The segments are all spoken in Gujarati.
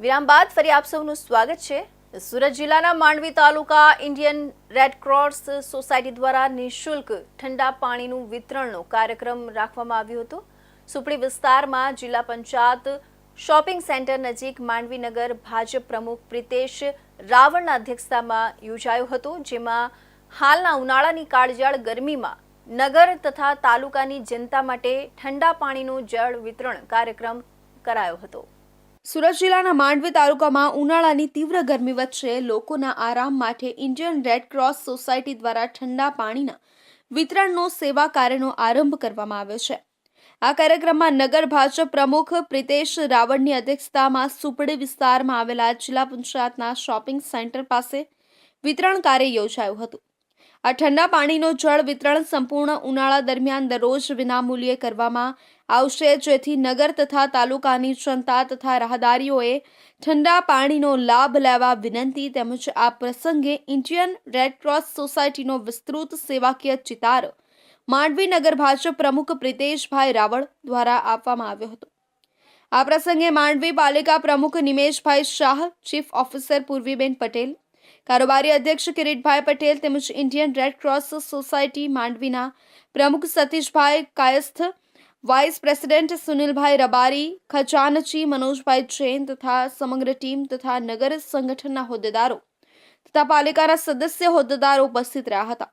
વિરામ બાદ ફરી આપ સૌનું સ્વાગત છે. સુરત જિલ્લાના Mandvi taluka Indian red society દ્વારા નિઃશુલ્ક ઠંડા પાણીનું વિતરણનો કાર્યક્રમ રાખવામાં આવ્યો હતો. સુપડી વિસ્તારમાં જિલ્લા પંચાયત શોપિંગ સેન્ટર નજીક માંડવીનગર ભાજપ પ્રમુખ પ્રિતેશ રાવળના અધ્યક્ષતામાં યોજાયો હતો, જેમાં હાલના ઉનાળાની કાળજાળ ગરમીમાં નગર તથા તાલુકાની જનતા માટે ઠંડા પાણીનું જળ વિતરણ કાર્યક્રમ કરાયો હતો. સુરત જિલ્લાના માંડવી તાલુકામાં ઉનાળાની તીવ્ર ગરમી વચ્ચે લોકોના આરામ માટે ઇન્ડિયન રેડ ક્રોસ સોસાયટી દ્વારા ઠંડા પાણીના વિતરણનો સેવા કાર્યનો આરંભ કરવામાં આવ્યો છે. આ કાર્યક્રમમાં નગર ભાજપ પ્રમુખ પ્રિતેશ રાવળની અધ્યક્ષતામાં સુપડી વિસ્તારમાં આવેલા જિલ્લા પંચાયતના શોપિંગ સેન્ટર પાસે વિતરણ કાર્ય યોજાયું હતું. આ ઠંડા પાણીનો જળ વિતરણ સંપૂર્ણ ઉનાળા દરમિયાન દરરોજ વિનામૂલ્યે કરવામાં આવશે. જેથી નગર તથા તાલુકાની જનતા તથા રાહદારીઓએ ઠંડા પાણીનો લાભ લેવા વિનંતી તેમજ આ પ્રસંગે ઇન્ડિયન રેડક્રોસ સોસાયટીનો વિસ્તૃત સેવાકીય ચિતાર માંડવી નગર ભાજપ પ્રમુખ પ્રિતેશભાઈ રાવળ દ્વારા આપવામાં આવ્યો હતો. આ પ્રસંગે માંડવી પાલિકા પ્રમુખ નિમેશભાઈ શાહ, ચીફ ઓફિસર પૂર્વીબેન પટેલ કારોબારી અધ્યક્ષ કિરીટભાઈ પટેલ તેમજ ઇન્ડિયન રેડ સોસાયટી માંડવીના પ્રમુખ સતીશભાઈ કાયસ્થ, વાઇસ પ્રેસિડેન્ટ સુનિલભાઈ રબારી, ખજાનચી મનોજભાઈ જૈન તથા સમગ્ર ટીમ તથા નગર સંગઠનના હોદ્દેદારો તથા પાલિકાના સદસ્ય હોદ્દેદારો ઉપસ્થિત રહ્યા હતા.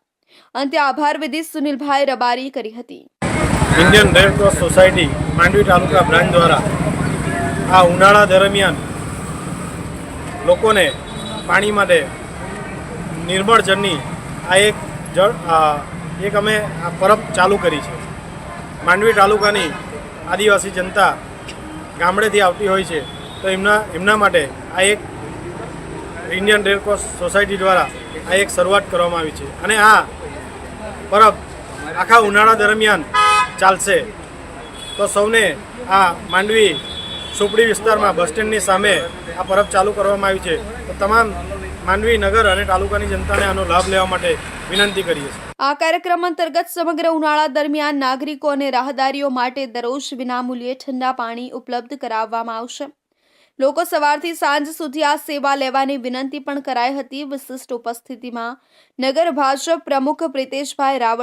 અંતે આભાર વિધિ સુનિલભાઈ રબારી કરી હતી. Indian red society Mandvi taluka branch દ્વારા આ ઉનાળા દરમિયાન લોકોને પાણી માટે નિર્મળ જળની આ એક જળ એક અમે આ પરબ ચાલુ કરી છે. માંડવી તાલુકાની આદિવાસી જનતા ગામડેથી આવતી હોય છે, તો એમના એમના માટે આ એક ઇન્ડિયન રેડક્રોસ સોસાયટી દ્વારા આ એક શરૂઆત કરવામાં આવી છે. અને આ પરબ આખા ઉનાળા દરમિયાન ચાલશે. તો સૌને આ માંડવી સુપડી વિસ્તારમાં બસ સ્ટેન્ડની સામે આ પરબ ચાલુ કરવામાં આવી છે. તો તમામ માંડવી નગર અને તાલુકાની જનતાને આનો લાભ લેવા માટે વિનંતી કરીએ છીએ. આ કાર્યક્રમ અંતર્ગત સમગ્ર ઉનાળા દરમિયાન નાગરિકો અને રાહદારીઓ માટે દરરોજ વિનામૂલ્યે ઠંડા પાણી ઉપલબ્ધ કરાવવામાં આવશે. લોકો સવારથી સાંજ સુધી આ સેવા લેવાની વિનંતી પણ કરાઈ હતી. વિશિષ્ટ ઉપસ્થિતિમાં નગર ભાજપ પ્રમુખ પ્રિતેશભાઈ રાવળ